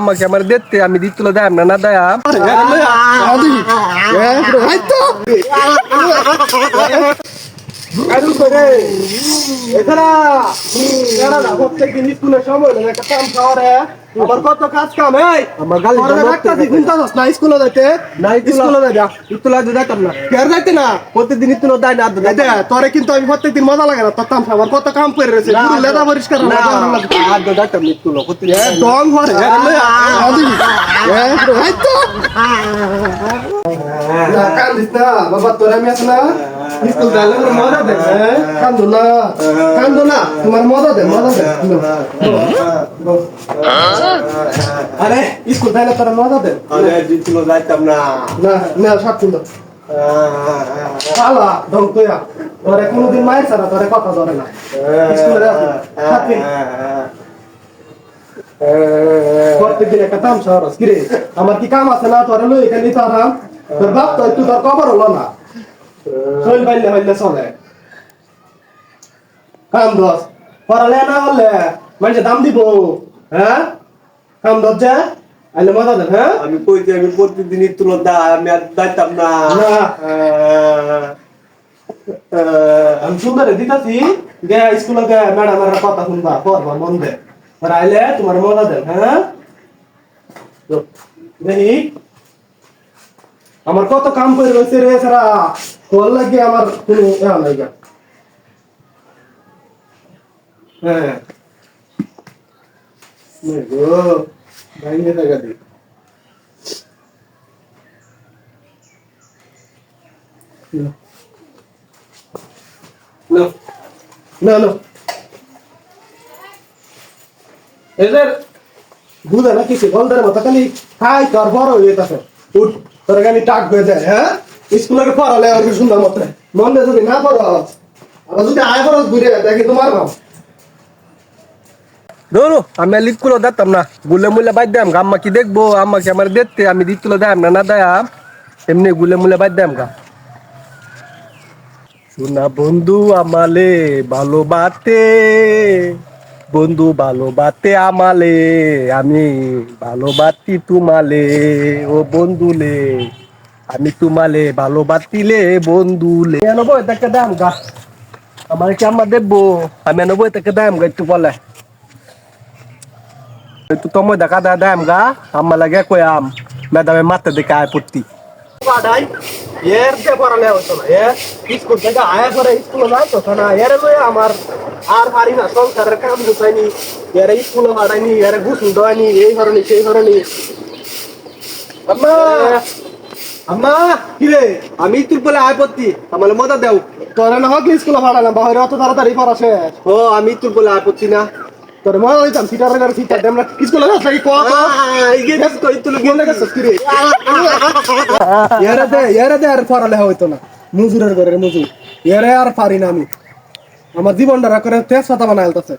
আম্মাকে আমার দেখতে আমি দিতুলো দেয় না না দেয়া আমার কত কাজ কাম এই আমার গালি ডাক্তার দিতে দিন না স্কুলে যাইতে না স্কুলে যাই যা ইতুলা দিতাম না কেন যাইতে না প্রতিদিন ইতুলো দেয় না এই দে, তোরে কিন্তু আমি প্রত্যেকদিন মজা লাগে না তোর তামসা আমার কত কাম করে রয়েছে লেদা পরিষ্কার না। না, না, বাবা তোর আমি না স্কুল যাইলে আমার মজা দে? কান্দো না কান্দো না তোমার মজা দে মজা দে। আরে স্কুল যাইলে তোর মজা দে না সব কিন্তু আমার কি কাম আছে না তোরে এখানে তোর বাপ তো একটু তোর কবর হলো না শৈল বাইলে হইলে চলে। কাম দস পড়ালে না হলে মানুষে দাম দিব। হ্যাঁ? কাম দস যা? আইলে মজা দেন হ্যাঁ? আমি কইতে আমি প্রতিদিন ইতুলো দেয় আমি আর যাইতাম না। আমি সুন্দরে দিতাছি। গে স্কুলে গে ম্যাডামের কথা শুনবা পড়বা মন দে। আর আইলে তোমার মজা দেন হ্যাঁ? দেখি। আমার কত কাম করে রয়েছে রে সারা। তোর লাগে আমার কোনো ইয়া নাই গা। হ্যাঁ নে গো ভাইঙ্গে জায়গা দি No. No, no. এদের বুঝে না কিছু গলদের মতো খালি হাই তোর বড় হয়ে যেতেছে উঠ তোর খালি টাক হয়ে যায় হ্যাঁ স্কুলে পড়ালে আর সুন্দর মতো মন যদি না পড়ো আবার। যদি আয় পড়ো, ঘুরে দেখি তোমার ভাব ধরো আমি লিটকুলো দিতাম না। গুলে মুলে বাদ আম্মা কি দেখব? আম্মাকে আমার দেখতে, আমি না না এমনি গুলে মুলে বাদ গা। বন্ধু আমালে ভালোবাতে বন্ধু ভালোবাতে আমালে, আমি ভালোবাতি তোমালে, ও বন্ধুলে। আমি তোমালে ভালোবাতিলে বন্ধুলে। নব্বই টাকা দাম গা। আমার কি আম্মা দেখব আমি নব্বই টাকা দাম গা একটু বলে। tu tomo da kada dam ga amma lage ko am me da me matte de kai putti পাড়াই এর যে পড়ালে হতো না। এ স্কুল থেকে আয়া লই আমার আর আম্মা কি রে আমি তুই বলে আয় পত্তি আমার মজা দেও। তোরা না হোক স্কুলে পাঠালাম বাইরে অত তাড়াতাড়ি ও আমি তুই বলে আয় পত্তি না। তোর মজা দিতাম সিটার করে সিটার আমরা স্কুলে যাস নাকি? কো কই তুই গেলে গেছিস কি রে এরে দে এরে দে আর পড়ালে হইতো না। মজুরের ঘরে মজুর। এরে আর পারি না আমি। আমার জীবনটা করে তেজ পাতা বানাইলতেছে